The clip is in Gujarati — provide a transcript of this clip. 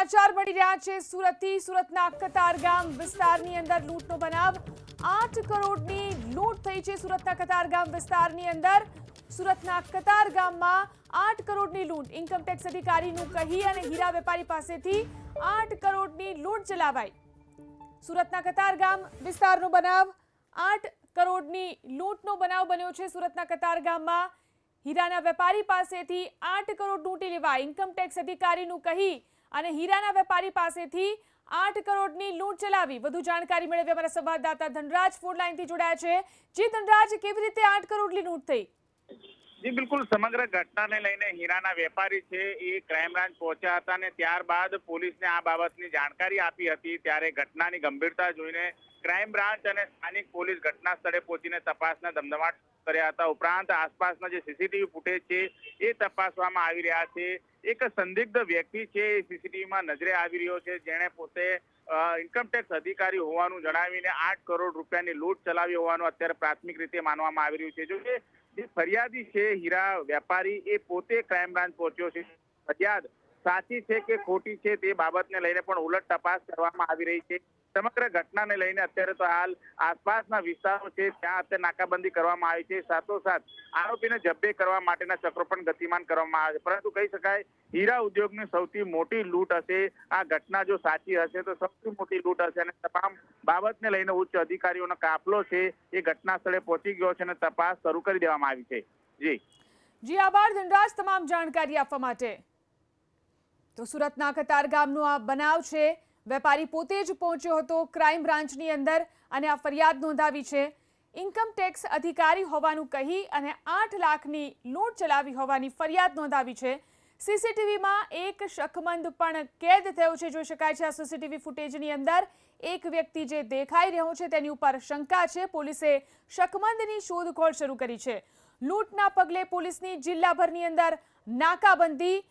સમાચાર મળી રહ્યા છે સુરતથી સુરતના કતાર ગામ વિસ્તારની અંદર લૂંટનો બનાવ આઠ કરોડની લૂંટ થઈ છે સુરતના કતાર ગામ વિસ્તારની અંદર સુરતના કતાર ગામમાં આઠ કરોડની લૂંટ ઇન્કમ ટેક્સ અધિકારીનું કહી અને હીરા વેપારી પાસેથી આઠ કરોડની લૂંટ ચલાવાઈ. સુરતના કતાર ગામ વિસ્તારનો બનાવ, આઠ કરોડની લૂંટનો બનાવ બન્યો છે સુરતના કતાર ગામમાં હીરાના વેપારી પાસેથી આઠ કરોડ લૂંટી લેવા ઇન્કમ ટેક્સ અધિકારીનું કહી અને હીરાના વેપારી પાસેથી આઠ કરોડની લૂંટ ચલાવી. વધુ જાણકારી મેળવી અમારા સંવાદદાતા ધનરાજ ફોન લાઈનથી જોડાયા છે. જે ધનરાજ, કેવી રીતે આઠ કરોડની લૂંટ થઈ? જી, બિલકુલ. સમગ્ર ઘટનાને લઈને હીરાના વેપારી છે, એ ક્રાઇમ બ્રાન્ચ પહોંચ્યા હતા અને ત્યારબાદ પોલીસને આ બાબતની જાણકારી આપી હતી. ત્યારે ઘટનાની ગંભીરતા જોઈને ક્રાઇમ બ્રાન્ચ અને સ્થાનિક પોલીસ ઘટના સ્થળે પહોંચીને તપાસના ધમધમાટ કર્યા હતા. ઉપરાંત આસપાસના જે સીસીટીવી ફૂટેજ છે, એ તપાસવામાં આવી રહ્યા છે. એક સંદિગ્ધ વ્યક્તિ છે, એ સીસીટીવીમાં નજરે આવી રહ્યો છે. જેણે પોતે ઇન્કમટેક્સ અધિકારી હોવાનું જણાવીને આઠ કરોડ રૂપિયાની લૂંટ ચલાવી હોવાનું અત્યારે પ્રાથમિક રીતે માનવામાં આવી રહ્યું છે. જો જે ફરિયાદી છે હીરા વેપારી, એ પોતે ક્રાઇમ બ્રાન્ચ પહોંચ્યો છે. ફરિયાદ સાચી છે કે ખોટી છે તે બાબતને લઈને પણ ઉલટ તપાસ કરવામાં આવી રહી છે. સમગ્ર ઘટનાને લઈને અત્યારે તો હાલ આસપાસના વિસ્તારો છે, ત્યાં અત્યારે નાકાબંધી કરવામાં આવી છે. સાથોસાથ આરોપીને જબ્બે કરવા માટેના ચક્રો પણ ગતિમાન કરવામાં આવે છે. પરંતુ કહી શકાય, હીરા ઉદ્યોગની સૌથી મોટી લૂંટ હશે. આ ઘટના જો સાચી હશે તો સૌથી મોટી લૂંટ હશે અને તમામ બાબતને લઈને ઉચ્ચ અધિકારીઓનો કાફલો છે. એ ઘટના સ્થળે પહોંચી ગયો છે અને તપાસ શરૂ કરી દેવામાં આવી છે. જી. જી, આભાર ધનરાજ તમામ જાણકારી આપવા માટે. તો સુરતના કતાર ગામનો આ બનાવ છે. વેપારી પોતે જ પહોંચ્યો હતો ક્રાઇમ બ્રાન્ચની અંદર અને આ ફરિયાદ નોંધાવી છે. ઇન્કમ ટેક્સ અધિકારી હોવાનું કહી અને આઠ લાખની લૂંટ ચલાવી હોવાની ફરિયાદ નોંધાવી છે. સીસીટીવીમાં એક શકમંદ પણ કેદ થયો છે. જોઈ શકાય છે, આ સીસીટીવી ફૂટેજની અંદર એક વ્યક્તિ જે દેખાઈ રહ્યો છે તેની ઉપર શંકા છે. પોલીસે શકમંદની શોધખોળ શરૂ કરી છે. લૂંટના પગલે પોલીસની જિલ્લાભરની અંદર નાકાબંધી